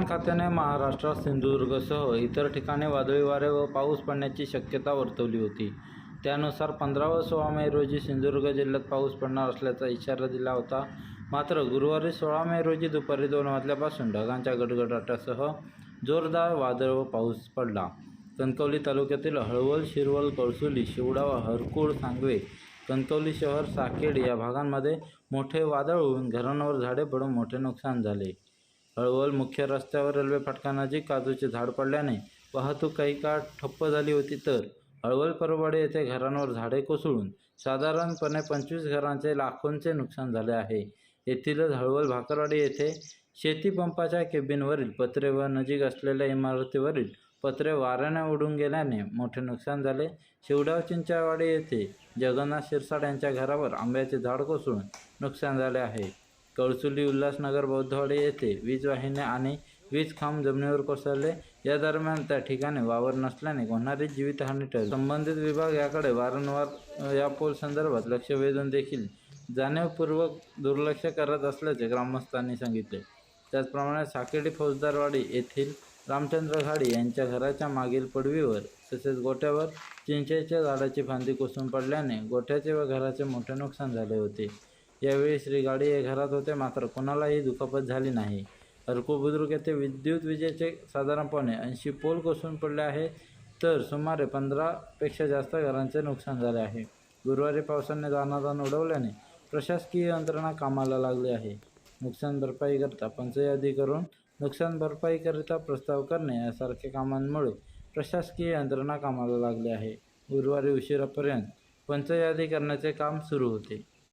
हवामान खात्याने महाराष्ट्रात सिंधुदुर्गसह इतर ठिकाणी वादळी वारे व पाऊस पडण्याची शक्यता वर्तवली होती. त्यानुसार पंधरा व सोळा मे रोजी सिंधुदुर्ग जिल्ह्यात पाऊस पडणार असल्याचा इशारा दिला होता. मात्र गुरुवारी सोळा मे रोजी दुपारी दोन वाजल्यापासून ढगांच्या गडगडाटासह जोरदार वादळ व पाऊस पडला. कणकवली तालुक्यातील हळवल शिरवल कळसुली शिवडा व हरकुळ सांगवे कणकवली शहर साकेड या भागांमध्ये मोठे वादळ होऊन घरांवर झाडे पडून मोठे नुकसान झाले. हळवल मुख्य रस्त्यावर रेल्वे फाटकानजीक काजूचे झाड पडल्याने वाहतूक काही काळ ठप्प झाली होती तर हळवल परवाडे येथे घरांवर झाडे कोसळून साधारणपणे पंचवीस घरांचे लाखोंचे नुकसान झाले आहे. येथीलच हळवल भाकरवाडी येथे शेतीपंपाच्या केबिनवरील पत्रे व नजीक असलेल्या इमारतीवरील पत्रे वाऱ्याने उडून गेल्याने मोठे नुकसान झाले. शिवडाव चिंचावाडी येथे जगन्नाथ शिरसाड यांच्या घरावर आंब्याचे झाड कोसळून नुकसान झाले आहे. कळसुली उल्हासनगर बौद्धवाडी येथे वीज वाहिन्या आणि वीज खांब जमिनीवर कोसळले. या दरम्यान त्या ठिकाणी वावर नसल्याने होणारी जीवितहानी टळली. संबंधित विभाग याकडे वारंवार या पोल संदर्भात लक्ष वेधून देखील जाणीवपूर्वक दुर्लक्ष करत असल्याचे ग्रामस्थांनी सांगितले. त्याचप्रमाणे साकेडी फौजदारवाडी येथील रामचंद्र घाडी यांच्या घराच्या मागील पडवीवर तसेच गोठ्यावर चिंचेच्या झाडाची फांदी कोसळून पडल्याने गोठ्याचे व घराचे मोठे नुकसान झाले होते. यावेळी श्री गाडी हे घरात होते. मात्र कोणालाही दुखापत झाली नाही. अर्को बुद्रुक येथे विद्युत विजेचे साधारणपणे ऐंशी पोल कोसळून पडले आहे. तर सुमारे पंधरापेक्षा जास्त घरांचे नुकसान झाले आहे. गुरुवारी पावसाने दानादान उडवल्याने प्रशासकीय यंत्रणा कामाला लागली आहे. नुकसान भरपाईकरता पंचयादी करून नुकसान भरपाईकरिता प्रस्ताव करणे यासारख्या कामांमुळे प्रशासकीय यंत्रणा कामाला लागली आहे. गुरुवारी उशिरापर्यंत पंचयादी करण्याचे काम सुरू होते.